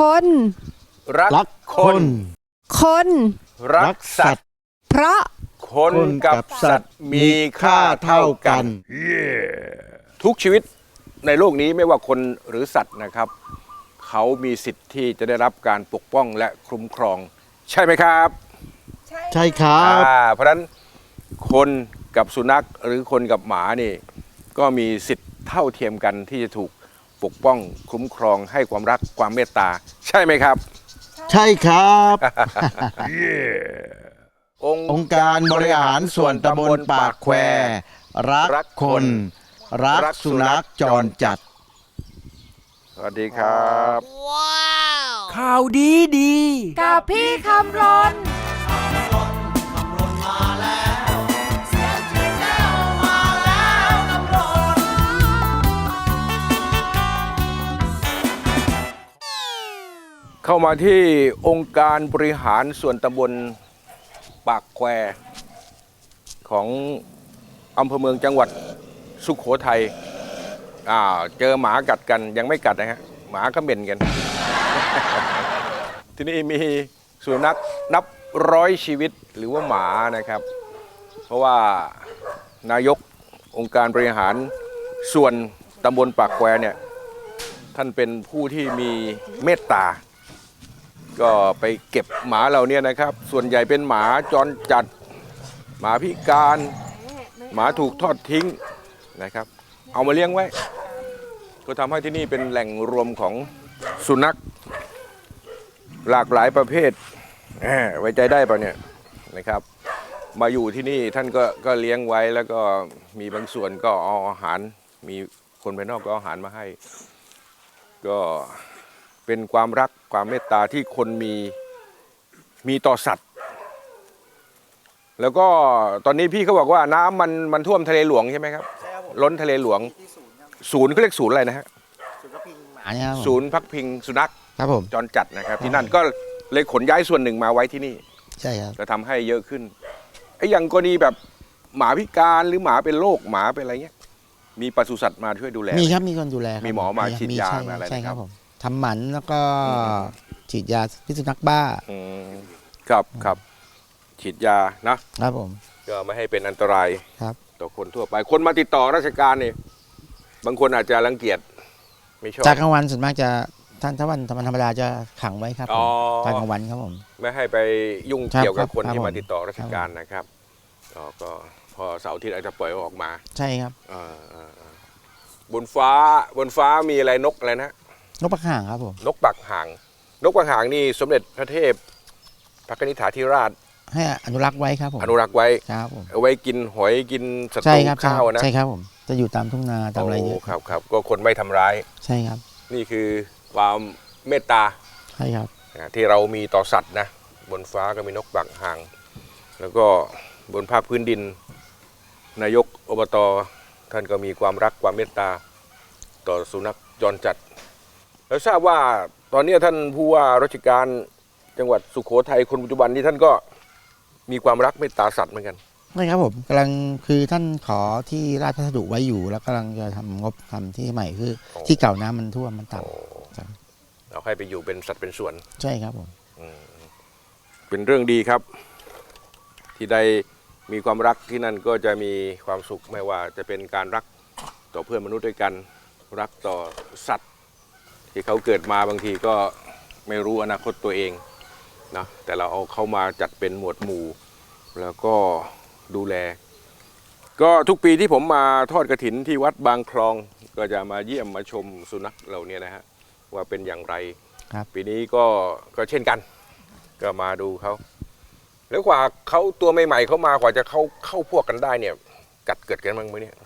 คนรักรักคคนนคน รักสัตว์ เพราะคนคนกักับบสัสัตตว์ว์มีมีค่าค่าเท่าเท่ากักันนทุกชีวิตในโลกนี้ไม่ว่าคนหรือสัตว์นะครับ เขามีสิทธิ์ที่จะได้รับการปกป้องและคุ้มครอง ใช่ไหมครับ ใช่ครับอ่าเพราะฉะนั้นคนกับสุนัขหรือคนกับหมานี่ ก็มีสิทธิ์เท่าเทียมกันที่จะถูก ปกป้องคุ้มครองให้ความรักความเมตตา ใช่ไหมครับ ใช่ครับองค์องค์การบริหารส่วนตำบลปากแคว รักคน รักสุนัขจรจัด สวัสดีครับข่าวดีดี กับพี่คำรน เข้ามาที่องค์การบริหารส่วนตำบลปากแควของอำเภอเมืองจังหวัดสุขโขทัยอ่าเจอหมากัดกันยังไม่กัดนะฮะหมาก็เหม็นกัน ที่นี่มีสุนัขนับร้อยชีวิตหรือว่าหมานะครับ เพราะว่านายกองค์การบริหารส่วนตำบลปากแควเนี่ย ท่านเป็นผู้ที่มีเมตตา ก็ไปเก็บหมาเหล่านี้นะครับ ส่วนใหญ่เป็นหมาจรจัด หมาพิการ หมาถูกทอดทิ้งนะครับ เอามาเลี้ยงไว้ ก็ทำให้ที่นี่เป็นแหล่งรวมของสุนัข หลากหลายประเภทแหมไว้ใจได้ปะเนี่ยนะครับ มาอยู่ที่นี่ท่านก็ก็เลี้ยงไว้แล้วก็มีบางส่วนก็เอาอาหาร มีคนภายนอกก็เอาอาหารมาให้ ก็ เป็นความรักความเมตตาที่คนมีมีต่อสัตว์ แล้วก็ตอนนี้พี่เขาบอกว่าน้ำมันมันท่วมทะเลหลวงใช่ไหมครับล้นทะเลหลวงศูนย์เขาเรียกศูนย์อะไรนะฮะหมาเนี่ยครับผมศูนย์พักพิงสุนัขครับผมจรจัดนะครับ ที่นั่นก็เลยขนย้ายส่วนหนึ่งมาไว้ที่นี่ ใช่ครับ จะทำให้เยอะขึ้นไอ้อย่างกรณีแบบหมาพิการหรือหมาเป็นโรคหมาเป็นอะไรเงี้ย มีปศุสัตว์มาช่วยดูแล มีครับมีคนดูแลครับมีหมอมาฉีดยาใช่มาอะไรใช่นะคครัรับบผม ทำหมันแล้วก็ฉีดยาพิษสุนัขบ้าอืมครับครับฉีดยานะครับผม ก็ไม่ให้เป็นอันตรายครับ ต่อคนทั่วไป คนมาติดต่อราชการนี่ บางคนอาจจะรังเกียจไม่ชอบ จากกลางวันส่วนมากจะท่านถ้าวันธรรมดาจะขังไว้ครับผมอ๋อจากกลางวันครับผม ไม่ให้ไปยุ่งครับเกี่ยวกับคนครับที่ผมมาติดต่อราชการนะครับอ๋อก็พอเสาร์อาทิตย์อาจจะปล่อยออกมาใช่ครับอ่าอ่าอ่าบนฟ้าบนฟ้ามีอะไรนกอะไรนะ นกปักห่างครับผมนกปักหาง นกปักหางนี่สมเด็จพระเทพพระกนิษฐาธิราช ให้อนุรักษ์ไว้ครับผมอนุรักษ์ไว้ครับผมเอาไว้กินหอยกินสัตใช่ว์ครับข้าวนะใช่ครับผมจะอยู่ตามทุ่งนาตามอะไรเยอะโครับครับก็คนไม่ทำร้าย ใช่ครับ นี่คือความเมตตาใช่ครับนะที่เรามีต่อสัตว์นะ บนฟ้าก็มีนกปักหาง แล้วก็บนภาคพื้นดิน นายกอบตท่านก็มีความรักความเมตตา ต่อสุนัขจรจัด แล้วทราบว่าตอนนี้ท่านผู้ว่าราชการจังหวัดสุโขทัยคนปัจจุบันนี้ท่านก็มีความรักเมตตาสัตว์เหมือนกันใช่ครับผมกำลังคือท่านขอที่ราชพัสดุไว้อยู่ แล้วกำลังจะทำงบทำที่ใหม่คือโอ้ที่เก่าน้ำมันท่วมมันต่ครับเอาให้ไปอยู่เป็นสัตว์เป็นส่วนำใช่ครับผม เป็นเรื่องดีครับ ที่ได้มีความรักที่นั่นก็จะมีความสุขไม่ว่าจะเป็นการรักต่อเพื่อนมนุษย์ด้วยกัน รักต่อสัตว์ ที่เขาเกิดมาบางทีก็ไม่รู้อนาคตตัวเองนะแต่เราเอาเข้ามาจัดเป็นหมวดหมู่ แล้วก็ดูแล ก็ทุกปีที่ผมมาทอดกระถินที่วัดบางคลอง ก็จะมาเยี่ยมมาชมสุนัขเหล่านี้นะฮะว่าเป็นอย่างไรครับปีนี้ก็ก็เช่นกัน ก็มาดูเขาแล้วกว่าเขาตัวใหม่ๆเขามากว่าจะเข้าเข้าพวกกันได้เนี่ย กัดเกิดกันบ้างไหมเนี่ย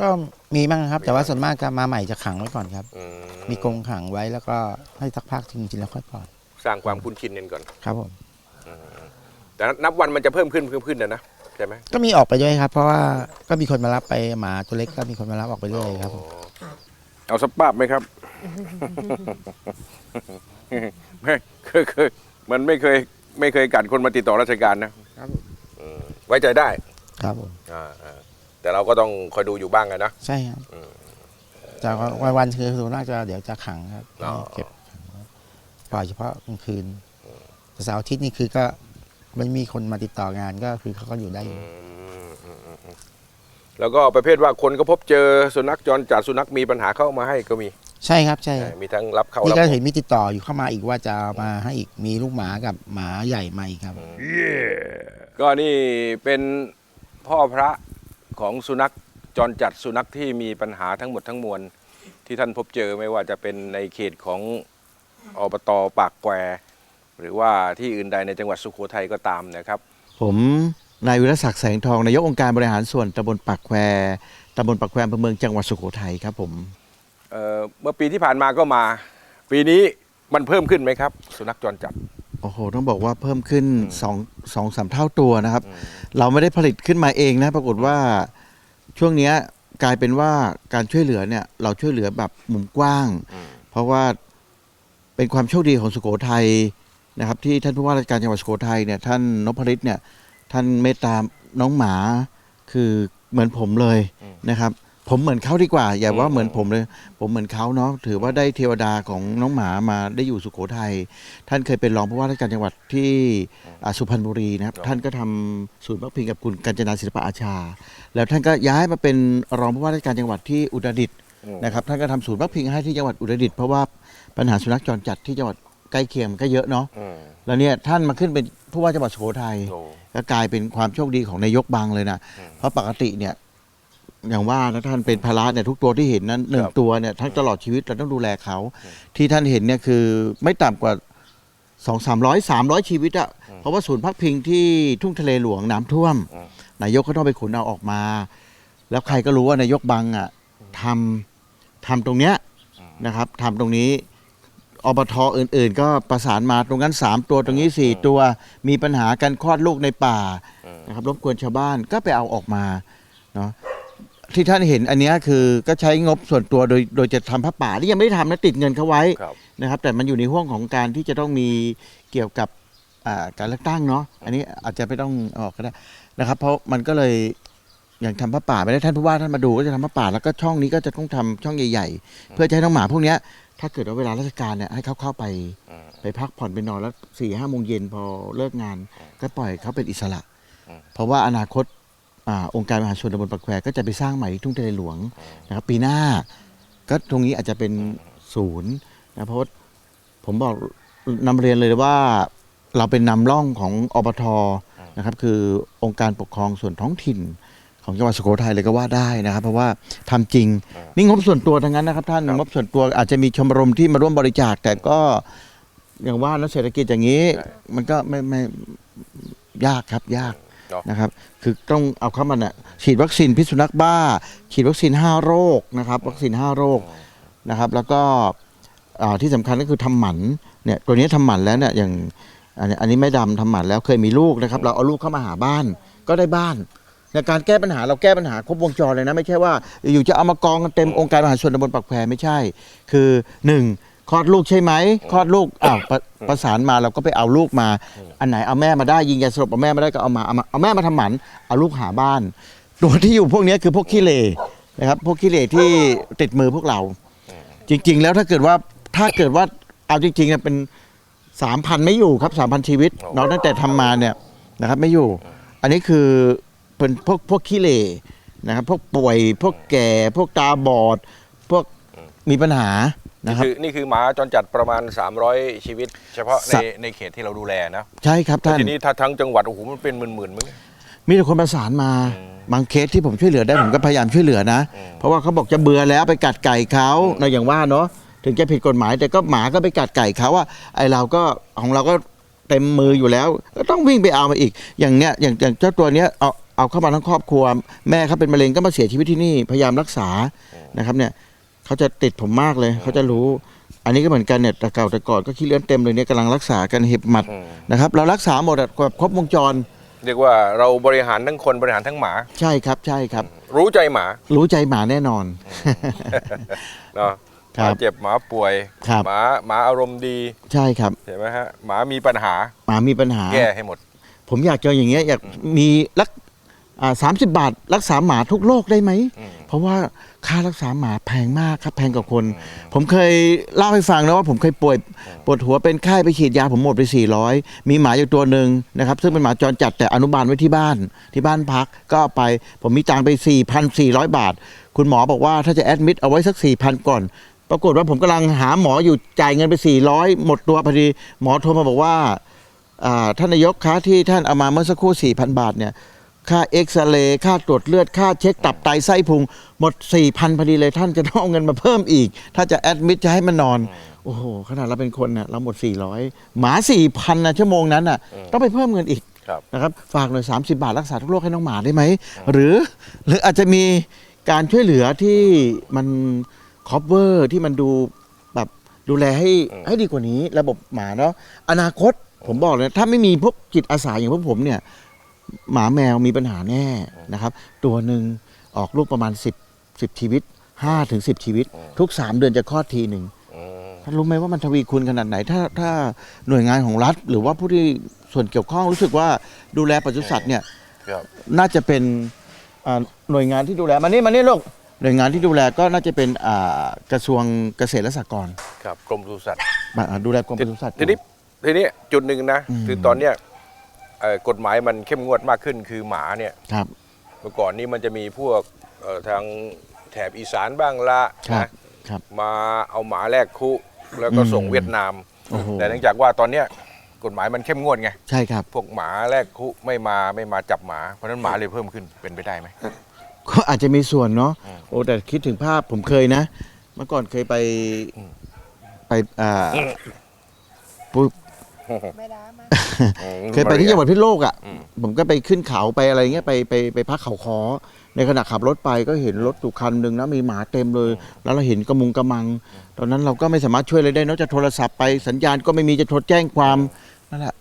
ก็มีบ้างครับ แต่ว่าส่วนมากจะมาใหม่จะขังไว้ก่อนครับ อืมีกรงขังไว้แล้วก็ให้สักพักจริงๆแล้วค่อยปล่อยสร้างความคุ้นชินกันก่อน ครับผม แต่นับวันมันจะเพิ่มขึ้นเพิ่มขึ้นนะนะใช่ไหมก็มีออกไปด้วยครับ เพราะว่าก็มีคนมารับไปหมาตัวเล็กก็มีคนมารับออกไปเรื่อยครับผมเอาสปาบไหมครับ ไม่เคยเคยมันไม่เคย ไม่เคยกัดคนมาติดต่อราชการนะ ครับผมอืมไว้ใจได้ครับผม อ่าอ่า แต่เราก็ต้องคอยดูอยู่บ้างอะนะ ใช่ครับอืมแต่ว่าวันๆคือส่วนมากจะเดี๋ยวจะขังครับอ๋อให้เก็บปล่อยเฉพาะกลางคืนแต่เสาร์อาทิตย์นี่คือก็ไม่มีคนมาติดต่องานก็คือเขาก็อยู่ได้อยู่แล้วก็ประเภทว่าคนก็พบเจอสุนัขจรจัดสุนัขมีปัญหาเข้ามาให้ก็มีใช่ครับใช่มีทั้งรับเข้านี่รับก็ออกเห็นมีติดต่ออยู่เข้ามาอีกว่าจะเอามาให้อีกมีลูกหมากับหมาใหญ่มาอีกครับ ก็นี่เป็นพ่อพระ ของสุนัขจรจัดสุนัขที่มีปัญหาทั้งหมดทั้งมวลที่ท่านพบเจอไม่ว่าจะเป็นในเขตของอบตปากแควหรือว่าที่อื่นใดในจังหวัดสุโขทัยก็ตามนะครับ ผมนายวิรศักดิ์แสงทองนายกองค์การบริหารส่วนตำบลปากแควตำบลปากแควอำเภอเมืองจังหวัดสุโขทัยครับผมเอ่อเมื่อปีที่ผ่านมาก็มา ปีนี้มันเพิ่มขึ้นไหมครับ สุนัขจรจัด โอ้โห ต้องบอกว่าเพิ่มขึ้นสองสองสามเท่าตัวนะครับ เราไม่ได้ผลิตขึ้นมาเองนะ ปรากฏว่าช่วงเนี้ยกลายเป็นว่าการช่วยเหลือเนี่ย เราช่วยเหลือแบบมุมกว้าง เพราะว่าเป็นความโชคดีของสุโขทัยนะครับ ที่ท่านผู้ว่าราชการจังหวัดสุโขทัยเนี่ยท่านนพฤทธิ์เนี่ย ท่านเมตตาน้องหมาคือเหมือนผมเลยนะครับ ผมเหมือนเขาดีกว่า อย่าว่าเหมือนผมเลย ผมเหมือนเขาเนาะถือว่าได้เทวดาของน้องหมามาได้อยู่สุโขทัยท่านเคยเป็นรองผู้ว่าราชการจังหวัดที่อ่าสุพรรณบุรีนะครับ ท่านก็ทำศูนย์พักพิงกับคุณกัญจนาศิลปะอาชา แล้วท่านก็ย้ายมาเป็นรองผู้ว่าราชการจังหวัดที่อุตรดิตถ์อืมนะครับท่านก็ทำศูนย์พักพิงให้ที่จังหวัดอุตรดิตถ์เพราะว่าปัญหาสุนัขจรจัดที่จังหวัดใกล้เคียงมันก็เยอะเนาะ อืมแล้วเนี่ยท่านมาขึ้นเป็นผู้ว่าจังหวัดสุโขทัยโอ้ ก็กลายเป็นความโชคดีของนายกบางเลยนะ เพราะปกติเนี่ย อย่างว่านะท่านเป็นภาระเนี่ยทุกตัวที่เห็นนั้นหนึ่งครับตัวเนี่ยทั้งตลอดชีวิตเราต้องดูแลเขา ที่ท่านเห็นเนี่ยคือไม่ต่ำกว่าสองสามร้อยสามร้อยชีวิตอะเพราะว่าศูนย์พักพิงที่ทุ่งทะเลหลวงน้ำท่วม นายกก็ต้องไปขุนเอาออกมา แล้วใครก็รู้ว่านายกบังอะทำทำตรงเนี้ยนะครับทำตรงนี้อบทอื่น ๆ ก็ประสานมาตรงนั้นสามตัวตรงนี้สี่ตัวมีปัญหาการคลอดลูกในป่านะครับรบกวนชาวบ้านก็ไปเอาออกมาเนาะ ที่ท่านเห็นอันเนี้ยคือก็ใช้งบส่วนตัวโดยโดยจะทำผ้าป่าที่ยังไม่ได้ทำนะติดเงินเขาไว้ครับ นะครับ แต่มันอยู่ในห่วงของการที่จะต้องมีเกี่ยวกับอ่าการเลือกตั้งเนาะอันนี้อาจจะไม่ต้องออกก็ได้นะครับ เพราะมันก็เลยอย่างทำผ้าป่าไม่ได้ท่านผู้ว่าท่านมาดูก็จะทำผ้าป่าแล้วก็ช่องนี้ก็จะต้องทำช่องใหญ่ ๆ เพื่อจะให้น้องหมาพวกเนี้ยถ้าเกิดว่าเวลาราชการเนี่ยให้เขาเข้าไปไปพักผ่อนไปนอนแล้วสี่ห้าโมงเย็นพอเลิกงาน ก็ปล่อยเขาเป็นอิสระเพราะว่าอนาคต อาองค์การมหาชนตำบลปากแควก็จะไปสร้างใหม่ที่ทุ่งทะเลหลวงนะครับปีหน้าก็ตรงนี้อาจจะเป็นศูนย์นะเพราะว่าผมบอกนำเรียนเลยว่าเราเป็นนำร่องของอบทนะครับ คือองค์การปกครองส่วนท้องถิ่น ของจังหวัดสุโขทัยเลยก็ว่าได้นะครับ เพราะว่าทำจริงนี่งบส่วนตัวทั้งนั้นนะครับ ท่านงบส่วนตัวอาจจะมีชมรมที่มาร่วมบริจาค แต่ก็อย่างว่านะเศรษฐกิจอย่างนี้ มันก็ไม่ไม่ยากครับยาก เนะนะครับ คือต้องเอาเข้ามาน่ะฉีดวัคซีนพิษสุนัขบ้า ฉีดวัคซีน 5 โรคนะครับ วัคซีน 5 โรคนะครับ แล้วก็อ่าที่สำคัญก็คือทำหมันเนี่ยตัวนี้ทำหมันแล้วเนี่ยอย่างอันนี้อันนี้ไม่ดำทำหมันแล้วเคยมีลูกนะครับ เราเอาลูกเข้ามาหาบ้านก็ได้บ้านในการแก้ปัญหาเราแก้ปัญหาครบวงจรเลยนะ ไม่ใช่ว่าอยู่จะเอามากองกันเต็มองค์การมหาชนตำบลปากแพรไม่ใช่ คือหนึ่ง คลอดลูกใช่ไหมคลอดลูกอ้าวประประสานมาเราก็ไปเอาลูกมา อันไหนเอาแม่มาได้ยิงยาสลบเอาแม่มาได้ก็เอามาเอามาเอาแม่มาทำหมันเอาลูกหาบ้านตัวที่อยู่พวกเนี้ยคือพวกขี้เหร่นะครับพวกขี้เหร่ที่ติดมือพวกเรา จริง ๆ แล้วถ้าเกิดว่าถ้าเกิดว่าเอาจริงๆเนี่ยเป็นสามพันไม่อยู่ครับสามพันชีวิตเนาะตั้งแต่ทำมาเนี่ยนะครับไม่อยู่ อันนี้คือเป็นพวกพวกขี้เหร่นะครับพวกป่วยพวกแก่ พวกตาบอด พวกมีปัญหา นี่นะครับคือนี่คือหมาจรจัดประมาณ 300 ชีวิต เฉพาะในสะในเขตที่เราดูแลนะใช่ครับท่านทีนี้ถ้าทั้งจังหวัดโอ้โหมันเป็นหมื่นๆมั้ง มีแต่คนประสานมาบางเคสที่ผมช่วยเหลือได้ผมก็พยายามช่วยเหลือนะ เพราะว่าเขาบอกจะเบื่อแล้วไปกัดไก่เขานะอย่างว่าเนาะถึงจะผิดกฎหมาย แต่ก็หมาก็ไปกัดไก่เขาว่าไอเราก็ของเราก็เต็มมืออยู่แล้ว ก็ต้องวิ่งไปเอามาอีก อย่างเนี้ยอย่างอย่างเจ้าตัวเนี้ยเอาเอาเข้ามาทั้งครอบครัว แม่เขาเป็นมะเร็งก็มาเสียชีวิตที่นี่พยายามรักษานะครับเนี่ย เขาจะติดผมมากเลย เขาจะรู้ อันนี้ก็เหมือนกันเนี่ยแต่เก่าแต่ก่อนก็ขี้เลื่อนเต็มเลยเนี่ยกำลังรักษากันเห็บหมัดนะครับ เรารักษาหมดอะแบบครบวงจรเรียกว่าเราบริหารทั้งคนบริหารทั้งหมา ใช่ครับใช่ครับ รู้ใจหมารู้ใจหมาแน่นอน เนาะหครับมาเจ็บหมาป่วยครับ หมาหมาอารมณ์ดีใช่ครับเห็นไหมฮะหมามีปัญหาหมามีปัญหา แก้ให้หมด ผมอยากเจออย่างเงี้ยอยากมีลัก สามสิบบาทรักษาหมาทุกโรคได้ไหม เพราะว่าค่ารักษาหมาแพงมากครับแพงกว่าคน ผมเคยเล่าให้ฟังนะว่าผมเคยป่วยปวดหัวเป็นไข้ไปฉีดยาผมหมดไป 400 มีหมาอยู่ตัวหนึ่งนะครับ ซึ่งเป็นหมาจรจัดแต่อนุบาลไว้ที่บ้านที่บ้านพักก็เอาไปผมมีตังค์ไป 4,400 บาท คุณหมอบอกว่าถ้าจะแอดมิดเอาไว้สัก 4,000 ก่อน ปรากฏว่าผมกำลังหาหมออยู่จ่ายเงินไป 400 หมดตัวพอดีหมอโทรมาบอกว่าอ่าท่านนายกคะที่ท่านเอามาเมื่อสักครู่4,000 บาทเนี่ย ค่าเอ็กซเรย์ค่าตรวจเลือดค่าเช็คตับไตไส้พุง หมด 4,000พอดีเลยท่านจะต้องเอาเงินมาเพิ่มอีก ถ้าจะแอดมิดจะให้มันนอน โอ้โห ขนาดเราเป็นคนน่ะเราหมด 400 หมา 4,000นะชั่วโมงนั้นน่ะต้องไปเพิ่มเงินอีกครับนะครับฝากหน่อย30 บาทรักษาทุกโรคให้น้องหมาได้ไหม หรือ หรืออาจจะมีการช่วยเหลือที่มันคอปเวอร์ที่มันดูแบบดูแลให้ให้ดีกว่านี้ระบบหมาเนาะอนาคตผมบอกเลยนะถ้าไม่มีพวกจิตอาสาอย่างพวกผมเนี่ย หมาแมวมีปัญหาแน่นะครับ ตัวหนึ่งออกลูกประมาณ 10 10ชีวิต5ถึง10 ชีวิต ทุก 3 เดือนจะคลอดทีหนึ่งท่านรู้ไหมว่ามันทวีคูณขนาดไหน ถ้าถ้าหน่วยงานของรัฐ หรือว่าผู้ที่ส่วนเกี่ยวข้องรู้สึกว่าดูแลปศุสัตว์เนี่ยครับน่าจะเป็นอ่าหน่วยงานที่ดูแลมานี่มานี่ลูกหน่วยงานที่ดูแลก็น่าจะเป็นอ่ากระทรวงเกษตรและสหกรณ์ครับกรมปศุสัตว์มาอ่าดูแลกรมปศุสัตว์ทีนี้ทีนี้จุดหนึ่งนะอืมคือตอนเนี้ยเอ่อ กฎหมายมันเข้มงวดมากขึ้นคือหมาเนี่ยครับเมื่อก่อนนี้มันจะมีพวกเอ่อทางแถบอีสานบ้างละครับนะครับมาเอาหมาแลกคุแล้วก็อืมส่งเวียดนามโอ้โหแต่เนื่องจากว่าตอนเนี้ยกฎหมายมันเข้มงวดไงใช่ครับ พวกหมาแลกคุไม่มาไม่มาจับหมา เพราะฉะนั้นหมาเลยเพิ่มขึ้นเป็นไปได้ไหมก็อาจจะมีส่วนเนาะอืมโอ้แต่คิดถึงภาพผมเคยนะ เมื่อก่อนเคยไปอืมไปอ่าปุ๊บ ไม่ได้มาเคยไปที่จังหวัดพิษณุโลกอะ อืม ผมก็ไปขึ้นเขาไปอะไรเงี้ยไปไปไปพักเขาคอในขณะขับรถไปก็เห็นรถอยู่คันหนึ่งนะมีหมาเต็มเลย แล้วเราเห็นกระมุงกระมัง ตอนนั้นเราก็ไม่สามารถช่วยอะไรได้นอกจากโทรศัพท์ไปสัญญาณก็ไม่มีจะโทรแจ้งความนั่นแหละ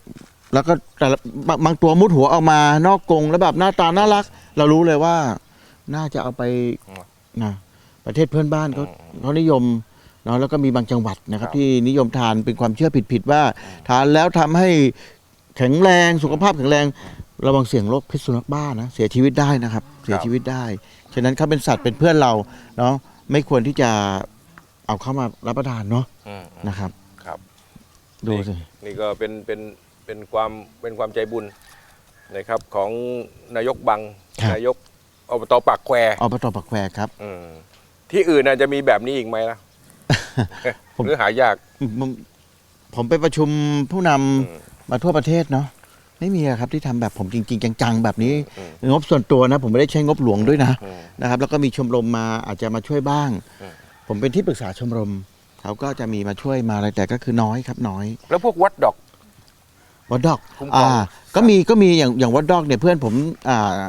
แล้วก็แต่ละบางบางตัวมุดหัวออกมานอกกรงแล้วแบบหน้าตาน่ารัก เรารู้เลยว่า น่าจะเอาไปอืมนะประเทศเพื่อนบ้านเขาเขานิยม เนาะแล้วก็มีบางจังหวัดนะครับครับที่นิยมทานเป็นความเชื่อผิดๆว่าทานแล้วทำให้แข็งแรงสุขภาพแข็งแรงระวังเสี่ยงโรคพิษสุนัขบ้านะเสียชีวิตได้นะครับ เสียชีวิตได้ ฉะนั้นเขาเป็นสัตว์เป็นเพื่อนเราเนาะไม่ควรที่จะเอาเข้ามารับประทานเนาะอืมนะครับ ครับ ดูสิ นี่ก็เป็นเป็นเป็นความเป็นความใจบุญนะครับของนายกบังนายกอบตปากแควเอาปตปักแควครับอืมที่อื่นน่ะจะมีแบบนี้อีกไหมล่ะ ผม หรือหายาก ผมผมไปประชุมผู้นำอืมมาทั่วประเทศเนาะไม่มีอะครับที่ทำแบบผมจริง ๆ จังๆ แบบนี้ อืม งบส่วนตัวนะ ผมไม่ได้ใช้งบหลวงด้วยนะอืม นะครับ แล้วก็มีชมรมมาอาจจะมาช่วยบ้าง อืม ผมเป็นที่ปรึกษาชมรมเขาก็จะมีมาช่วยมาอะไรแต่ก็คือน้อยครับน้อย แล้วพวกวัดดอกวัดดอกคุ้มครองอ่า ก็มีก็มีอย่างอย่างวัดดอกเนี่ยเพื่อนผมอ่า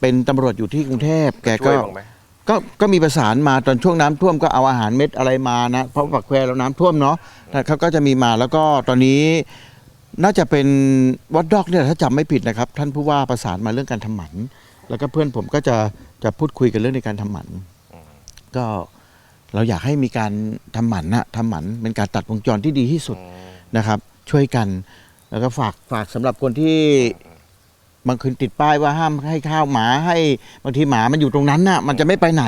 เป็นตำรวจอยู่ที่กรุงเทพแกช่ก็วยบ้างไหม ก็ก็มีประสานมาตอนช่วงน้ำท่วมก็เอาอาหารเม็ดอะไรมานะเพราะปักแควเราน้ำท่วมเนาะแต่เขาก็จะมีมาแล้วก็ตอนนี้น่าจะเป็นวัดดอกเนี่ยถ้าจำไม่ผิดนะครับ ท่านผู้ว่าประสานมาเรื่องการทำหมัน แล้วก็เพื่อนผมก็จะจะพูดคุยกันเรื่องในการทำหมัน ก็เราอยากให้มีการทำหมันนะทำหมันเป็นการตัดวงจรที่ดีที่สุดนะครับ ช่วยกันแล้วก็ฝากฝากสำหรับคนที่ บางคืนติดป้ายว่าห้ามให้ข้าวหมาให้บางทีหมามันอยู่ตรงนั้นน่ะ มันจะไม่ไปไหน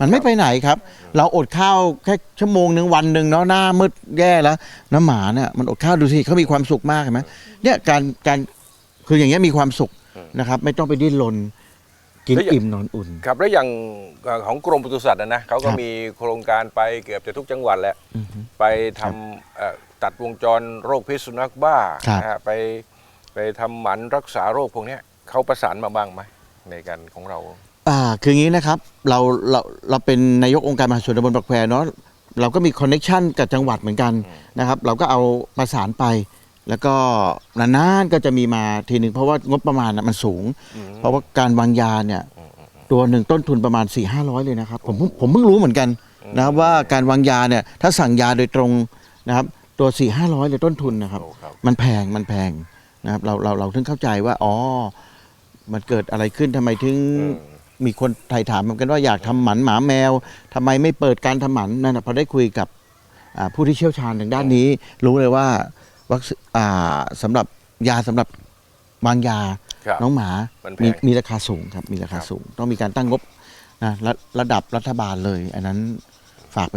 มันไม่ไปไหนครับ เราอดข้าวแค่ชั่วโมงหนึ่งวันหนึ่งเนาะหน้ามืดแย่แล้วน้ำหมาเนี่ยมันอดข้าวดูสิเขามีความสุขมากเห็นไหมเนี่ยการการคืออย่างเงี้ยมีความสุขนะครับ ไม่ต้องไปดิ้นรนกินแล้วอย่าง อิ่มนอนอุ่น ครับแล้วอย่างของกรมปศุสัตว์นะนะเขาก็ครับ มีโครงการไปเกือบจะทุกจังหวัดแหละ อือฮึ ไปทำเอ่อตัดวงจรโรคพิษสุนัขบ้าครับ นะฮะไป ไปทำหมันรักษาโรคพวกเนี้ยเขาประสานมาบ้างไหมในการของเรา อ่าคืออย่างนี้นะครับเราเราเราเป็นนายกองค์การมหาส่วนตำบลปักแควเนาะเราก็มีคอนเน็ชันกับจังหวัดเหมือนกันนะครับ เราก็เอาประสานไป แล้วก็นานๆก็จะมีมาทีหนึ่งเพราะว่างบประมาณน่ะมันสูง เพราะว่าการวางยาเนี่ยตัวหนึ่งต้นทุนประมาณ4ี่ห้าร้อยเลยนะครับผมเพิ่งผมเพิ่งรู้เหมือนกันนะครับว่าการวางยาเนี่ยถ้าสั่งยาโดยตรงนะครับตัว4ี่ห้าร้อยเลยต้นทุนนะครับโอ้ครับมันแพงมันแพง นะครับเราเราเราถึงเข้าใจว่าอ๋อมันเกิดอะไรขึ้นทำไมถึงมีคนไถ่ถามเหมือนกันว่าอยากทำหมันหมาแมวทำไมไม่เปิดการทำหมันนั่นนะพอได้คุยกับอ่าผู้ที่เชี่ยวชาญทางด้านนี้ รู้เลยว่าวัคซีนอ่าสำหรับยาสำหรับวางยา ครับน้องหมามันแพมีงมีราคาสูงครับมีราคาครับสูง ต้องมีการตั้งงบนะระระดับรัฐบาลเลย อันนั้นฝากไป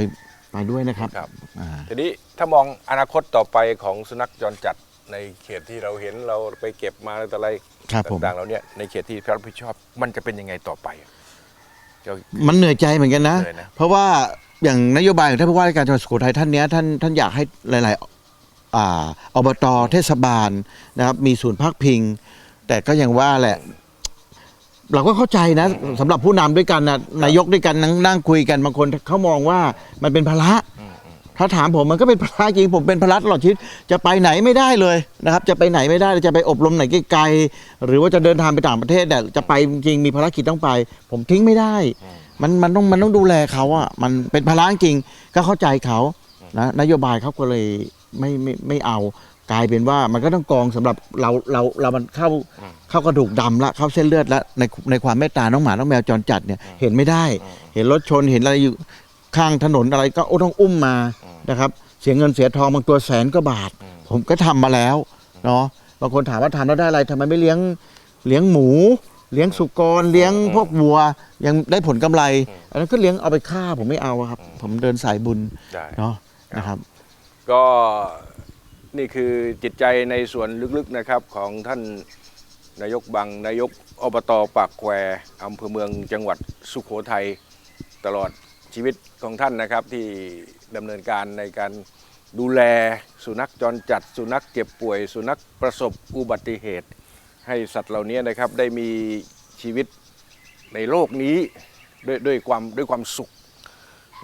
ไปด้วยนะครับครับ อ่า ทีนี้ถ้ามองอนาคตต่อไปของสุนัขจรจัด ในเขตที่เราเห็นเราไปเก็บมาอะไรต่ออะไรครับผม ต่างๆเราเนี่ยในเขตที่รับผิดชอบมันจะเป็นยังไงต่อไปจะมันเหนื่อยใจเหมือนกันนะ เหนื่อยนะ เพราะว่าอย่างนโยบายของท่านผู้ว่าราชการจังหวัดสุโขทัยท่านเนี้ยท่านท่านอยากให้หลายๆอ่าอบตเทศบาลนะครับมีศูนย์พักพิง แต่ก็ยังว่าแหละ เราก็เข้าใจนะสำหรับผู้นำด้วยกันนะนายกด้วยกันนั่งนั่งคุยกันบางคนเขามองว่ามันเป็นภาระ ถ้าถามผมมันก็เป็นภาระจริงผมเป็นภาระตลอดชีวิตจะไปไหนไม่ได้เลยนะครับ จะไปไหนไม่ได้จะไปอบรมไหนไกลๆหรือว่าจะเดินทางไปต่างประเทศเนี่จะไปจริงมีภารกิจต้องไป ผมทิ้งไม่ได้ มันมันต้องมันต้องดูแลเขาอะมันเป็นภาระจริงก็เข้าใจเขานะนโยบายเขาก็เลยไม่ไม่ไม่เอากลายเป็นว่ามันก็ต้องกองสำหรับเราเราเรามันเข้าเข้ากระดูกดำละเข้าเส้นเลือดละในในความเมตตาน้องหมาน้องแมวจรจัดเนี่ยเห็นไม่ได้ เห็นรถชนเห็นอะไรอยู่ ข้างถนนอะไรก็โอ้ต้องอุ้มมานะครับ เสียเงินเสียทองบางตัวแสนก็บาท ผมก็ทำมาแล้วเนาะบางคนถามว่าทำแล้วได้อะไรทำไมไม่เลี้ยงเลี้ยงหมู เลี้ยงสุกรเลี้ยงพวกวัว ยังได้ผลกำไร อันนั้นก็เลี้ยงเอาไปฆ่าผมไม่เอาอะครับ ผมเดินสายบุญได้เนาะนะครับ ก็นี่คือจิตใจในส่วนลึกๆนะครับของท่านนายกบังนายกอบตปากแควอำเภอเมืองจังหวัดสุโขทัยตลอด ชีวิตของท่านนะครับที่ดำเนินการในการดูแลสุนัขจรจัด สุนัขเจ็บป่วย สุนัขประสบอุบัติเหตุ ให้สัตว์เหล่านี้นะครับได้มีชีวิตในโลกนี้ด้วยด้วยความด้วยความสุข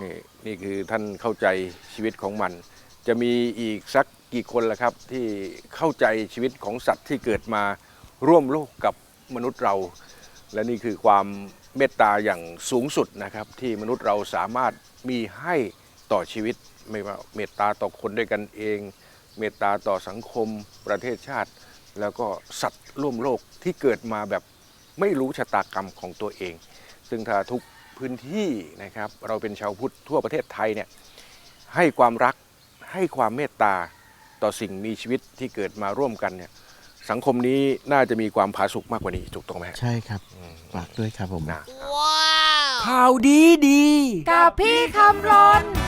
นี่นี่คือท่านเข้าใจชีวิตของมัน จะมีอีกสักกี่คนล่ะครับที่เข้าใจชีวิตของสัตว์ที่เกิดมาร่วมโลกกับมนุษย์เรา และนี่คือความ เมตตาอย่างสูงสุดนะครับ ที่มนุษย์เราสามารถมีให้ต่อชีวิตไม่ว่าเมตตาต่อคนด้วยกันเอง เมตตาต่อสังคมประเทศชาติ แล้วก็สัตว์ร่วมโลกที่เกิดมาแบบไม่รู้ชะตากรรมของตัวเอง ซึ่งถ้าทุกพื้นที่นะครับ เราเป็นชาวพุทธทั่วประเทศไทยเนี่ยให้ความรักให้ความเมตตาต่อสิ่งมีชีวิตที่เกิดมาร่วมกันเนี่ย สังคมนี้น่าจะมีความผาสุกมากกว่านี้ถูกต้องไหมฮะใช่ครับฝากด้วยครับผม นะ ข่าวดีดี กับพี่คำรน